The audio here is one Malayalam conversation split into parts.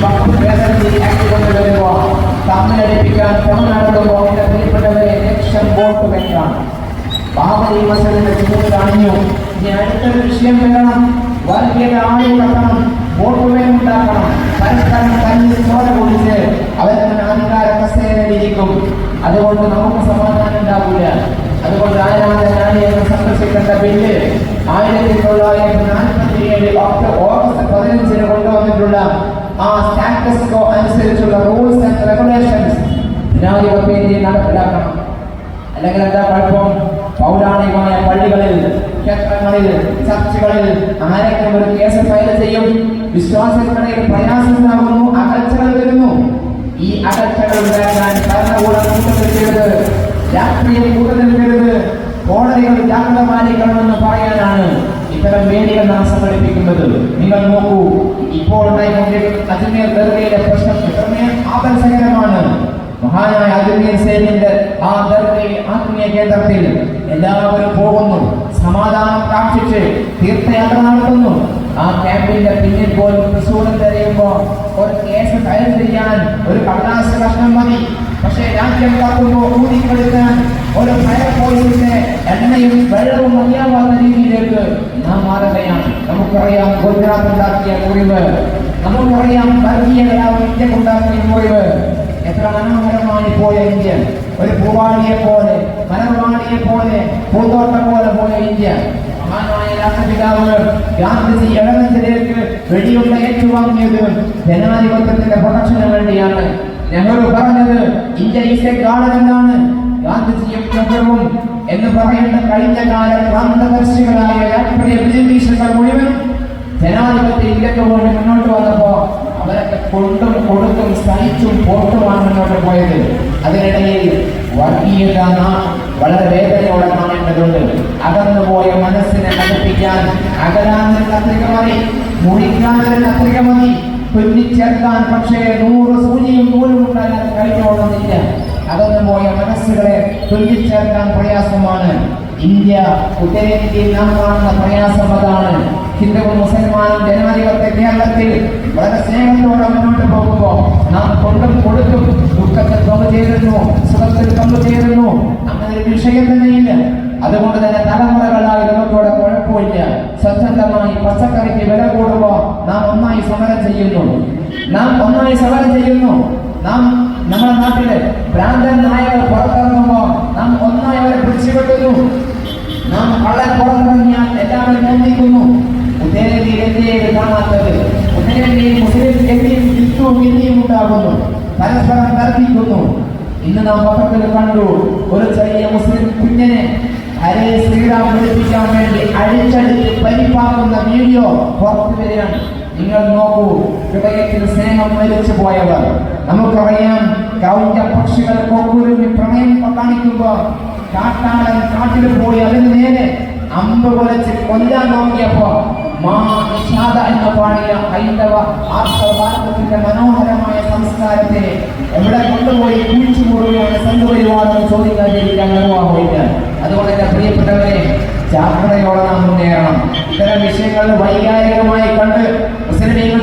വഖഫ് ഭേദഗതി ആക്ട് കൊണ്ടുവരുമ്പോ തമ്മിലടിപ്പിക്കാൻ പ്രിയപ്പെട്ടവരെ ലക്ഷം വോട്ട് വെക്കണം ബാബരി മസലിന്റെ ചൂട് കാണിഞ്ഞു ഇനി അടുത്തൊരു അതുകൊണ്ട് നമുക്ക് സമാധാനം ഉണ്ടാവില്ല അതുകൊണ്ട് ആരാധനാലയങ്ങൾ സന്ദർശിക്കേണ്ട ബില്ല് ആയിരത്തി തൊള്ളായിരത്തി നാൽപ്പത്തി ഏഴ് ഓഗസ്റ്റ് പതിനഞ്ചിന് ആ സ്റ്റാറ്റസ്കോ അനുസരിച്ചുള്ള റൂൾസ് ആൻഡ് റെഗുലേഷൻസ് ജനാധിപത്യത്തിൽ നടപ്പിലാക്കണം. അല്ലെങ്കിൽ എന്താ കുഴപ്പം? പൗരാണികമായ പള്ളികളിൽ ക്ഷേത്രങ്ങളിൽ ചർച്ചകളിൽ ആരെങ്കിലും ഒരു കേസ് ഫയൽ ചെയ്യും വിശ്വാസങ്ങളിൽ പ്രയാസമുണ്ടാകുന്നു അകൽച്ചകൾ വരുന്നു. ഈ അകൽച്ചകൾ ഉണ്ടാക്കാൻ ഭരണകൂടം രാഷ്ട്രീയം രാഷ്ട്രീയം വരുന്നത് കോടതികൾ ജാഗ്രത പാലിക്കണമെന്ന് പറയാനാണ് ഇത്തരം വേദികൾ നാം സംഘടിപ്പിക്കുന്നത്. നിങ്ങൾ നോക്കൂ ഇപ്പോൾ ഉണ്ടായിക്കൊണ്ടിരിക്കുന്ന അജ്മീർ ദർഗയിലെ പ്രശ്നം എത്രമേ ആപൽസകരമാണ് മഹാനായ അജ്മീർ സേനിന്റെ ആ ദർഗയിൽ ആത്മീയ കേന്ദ്രത്തിൽ എല്ലാവരും പോകുന്നു സമാധാനം കാക്ഷിച്ച് തീർത്ഥയാത്ര നടത്തുന്നു. ആ ക്യാമ്പിന്റെ പിന്നിൽ പോലും തൃശ്ശൂരം തെരയുമ്പോ ഒരു കേസ് ഫയൽ ചെയ്യാൻ ഒരു കടലാസ് കഷ്ണം മതി. പക്ഷേ രാജ്യം കാക്കുമ്പോ ഊതിക്കെടുക്കാൻ ഒരു ഫയർഫോഴ്സിന്റെ എണ്ണയും വെള്ളവും മതിയാവാത്ത രീതിയിലേക്ക് നാം മാറുകയാണ്. നമുക്കറിയാം ഗുജറാത്ത് ഉണ്ടാക്കിയ മുറിവ് നമുക്കറിയാം വർഗീയ കലാവ് ഇന്ത്യ ഉണ്ടാക്കിയ മുറിവ് എത്ര മനോഹരമായി പോയ ഇന്ത്യ ഒരു പൂവാളിയെ പോലെ മലർവാണിയെ പോലെ പൂന്തോട്ടം പോലെ പോയ ഇന്ത്യ മഹാനായ രാഷ്ട്രപിതാവ് ഗാന്ധിജി എളവഞ്ചിലേക്ക് വെടിയുള്ള ഏറ്റുവാങ്ങിയത് ജനാധിപത്യത്തിന്റെ പ്രൊട്ടക്ഷന് വേണ്ടിയാണ് നെഹ്റു പറഞ്ഞത് ഇന്ത്യ ഈസ് എ ഗാർഡൻ എന്നാണ് എന്ന് പറയുന്ന കഴിഞ്ഞ കാല ക്രാന്തദർശികളായ രാഷ്ട്രീയ ബ്രിട്ടീഷുകൾ മുഴുവൻ ജനാധിപത്യ ഇന്ത്യയ്ക്ക് വേണ്ടി മുന്നോട്ട് വന്നപ്പോ അവരൊക്കെ കൊണ്ടും കൊടുത്തും സഹിച്ചും പോർട്ടുമാണ് മുന്നോട്ട് പോയത്. അതിനിടയിൽ വർഗീയത വളരെ വേദനയോടെ കാണേണ്ടതുണ്ട് അകന്നുപോയ മനസ്സിനെ അടുപ്പിക്കാൻ അകലാനൊരു കത്രിക മതി മുറിക്കാനൊരു കത്രിക മതി തുന്നിച്ചേർക്കാൻ പക്ഷേ നൂറ് സൂചിയും നൂലും ഉണ്ടാകാൻ കഴിഞ്ഞോളുന്നില്ല അകന്നുപോയ മനസ്സുകളെ തുല്ലിച്ചേർക്കാൻ പ്രയാസമാണ്. ഇന്ത്യ ഉത്തരേന്ത്യയിൽ നാം കാണുന്ന പ്രയാസം അതാണ്. ഹിന്ദു മുസൽമാനും ജനാധിപത്യ കേരളത്തിൽ വളരെ സ്നേഹത്തോടെ മുന്നോട്ട് പോകുമ്പോൾ നാം കൊണ്ടും കൊടുത്തും ദുഃഖത്തിൽ പങ്കുചേരുന്നു സുഖത്തിൽ പങ്കുചേരുന്നു അങ്ങനെ ഒരു വിഷയം തന്നെയില്ല. അതുകൊണ്ട് തന്നെ തലമുറകളായി നമുക്കിവിടെ കുഴപ്പമില്ല. സ്വച്ഛന്തമായി പച്ചക്കറിക്ക് വില കൂടുമ്പോൾ നാം ഒന്നായി സമരം ചെയ്യുന്നു. നാം ഒന്നായി സമരം ചെയ്യുന്നു. നാം നമ്മുടെ നാട്ടിൽ ഭ്രാന്തൻ നായകൾ പുറത്തിറങ്ങുമ്പോൾ നാം ഒന്നായി അവരെ പിടിച്ചുകെട്ടുന്നു നാം വളരെ പുറത്തിറങ്ങിയാൽ എല്ലാവരും ഉത്തരേന്ത്യയിൽ എന്തിയത് കാണാത്തത് ഉത്തരേന്ത്യയിൽ മുസ്ലിം എത്തിയും യുദ്ധവും ഇന്ത്യയും ഉണ്ടാകുന്നു. പരസ്പരം തർക്കിക്കുന്നു. ഇന്ന് നാം പത്രത്തിൽ കണ്ടു ഒരു ചെറിയ മുസ്ലിം കുഞ്ഞിനെ ഹരേ ശ്രീറാം വിളിപ്പിക്കാൻ വേണ്ടി അഴിച്ചടിച്ച് പരിപ്പാക്കുന്ന വീഡിയോ പുറത്തു വരികയാണ്. നിങ്ങൾ നോക്കൂ ഹൃദയത്തിൽ സ്നേഹം മരിച്ചു പോയവർ. നമുക്കറിയാം കൗണ്ട പക്ഷികൾ കൊക്കുരുമി പ്രണയം കാണിക്കുമ്പോൾ കാട്ടാളൻ കാട്ടിൽ പോയി അതിന് നേരെ അമ്പ് കൊലച്ച് കൊല്ലാൻ നോക്കിയപ്പോ മാ നിഷാദ എന്ന് പാടിയ ഹൈന്ദവ ആർഷഭാരതത്തിന്റെ മനോഹരമായ സംസ്കാരത്തെ എവിടെ കൊണ്ടുപോയി കുഴിച്ചു മുറുകയാണ് സംഘപരിവാദം ചോദിക്കാതിരിക്കാൻ അനുഭവമില്ല അതുകൊണ്ട് എന്റെ പ്രിയപ്പെട്ടവരെ ജാഗ്രതയോടെ നാം മുന്നേറണം. ഇത്തരം വിഷയങ്ങൾ വൈകാരികമായി കണ്ട്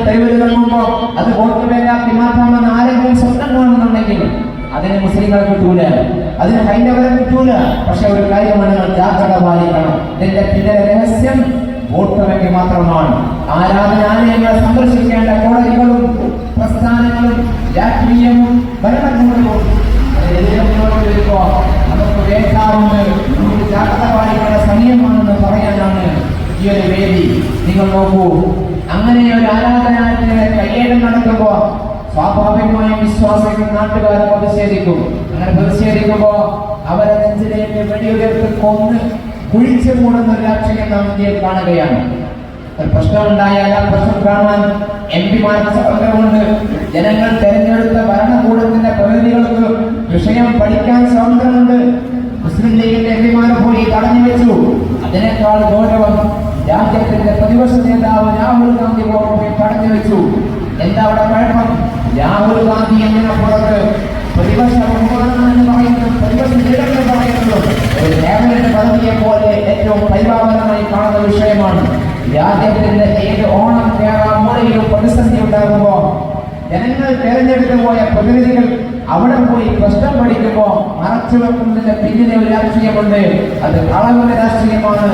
തെരുവിൽ ഇറങ്ങുമ്പോൾ അത് ബാങ്കാക്കി മാറ്റാമെന്ന് ആരെങ്കിലും സ്വപ്നം കാണുന്നുണ്ടെങ്കിൽ അതിന് മുസ്ലിങ്ങളെ കിട്ടൂല അതിന് ഹൈന്ദവരെ കിട്ടൂല പക്ഷെ ഒരു കാര്യമാണ് നിങ്ങൾ ജാഗ്രത പാലിക്കണം. ഇതിന്റെ പിന്നിലെ രഹസ്യം വോട്ട് ബാങ്ക് മാത്രമാണ് ആരാധനാലയങ്ങളെ സന്ദർശിക്കേണ്ട കോടതികളും പ്രസ്ഥാനങ്ങളും രാഷ്ട്രീയവും ഭരണകൂടവും നമുക്ക് വേണ്ടാവുണ്ട് നമുക്ക് ജാഗ്രത പാലിക്കേണ്ട സമയമാണെന്ന് പറയാനാണ് ഈ ഒരു വേദി. നിങ്ങൾ നോക്കൂ. അങ്ങനെ ഒരു ആരാധനാലയത്തിലെ കയ്യേറ്റം നടക്കുമ്പോൾ സ്വാഭാവികമായും വിശ്വാസികൾ നാട്ടുകാരെ പ്രതിഷേധിക്കും. അങ്ങനെ പ്രതിഷേധിക്കുമ്പോൾ അവരെ നെഞ്ചിലേക്ക് വെടിയുതിർത്ത് കൊന്ന് കുഴിച്ചു മൂടുന്ന ഒരു രാഷ്ട്രീയം നാം ഇന്ത്യയിൽ കാണുകയാണ് പ്രശ്നമുണ്ടായാൽ ആ പ്രശ്നം കാണാൻ എം പിമാർക്ക് സ്വാതന്ത്ര്യമുണ്ട് ജനങ്ങൾ തെരഞ്ഞെടുത്ത ഭരണകൂടത്തിന്റെ പ്രതിനിധികൾക്ക് വിഷയം പഠിക്കാൻ സ്വാതന്ത്ര്യമുണ്ട് മുസ്ലിം ലീഗിന്റെ എം പിമാരെ പോയി തടഞ്ഞു വെച്ചു. അതിനേക്കാൾ ഗൗരവം രാജ്യത്തിന്റെ പ്രതിപക്ഷ നേതാവ് രാഹുൽ ഗാന്ധി പോയി തടഞ്ഞു വെച്ചു എന്താ അവിടെ കുഴപ്പം രാഹുൽ ഗാന്ധി എങ്ങനെ പുറത്ത്? ഒരു പോലെ ഏറ്റവും കാണുന്ന വിഷയമാണ്. രാജ്യത്തിന്റെ ഏത് ഓണം കേരള മൂലയിലും പ്രതിസന്ധി ഉണ്ടാകുമ്പോൾ ജനങ്ങൾ തെരഞ്ഞെടുത്തു പോയ പ്രതിനിധികൾ അവിടെ പോയി പ്രശ്നം പഠിക്കുമ്പോൾ മറച്ചു വെക്കുന്നതിന്റെ പിന്നിലെ ഒരു രാഷ്ട്രീയമുണ്ട്. അത് കളവിന്റെ രാഷ്ട്രീയമാണ്.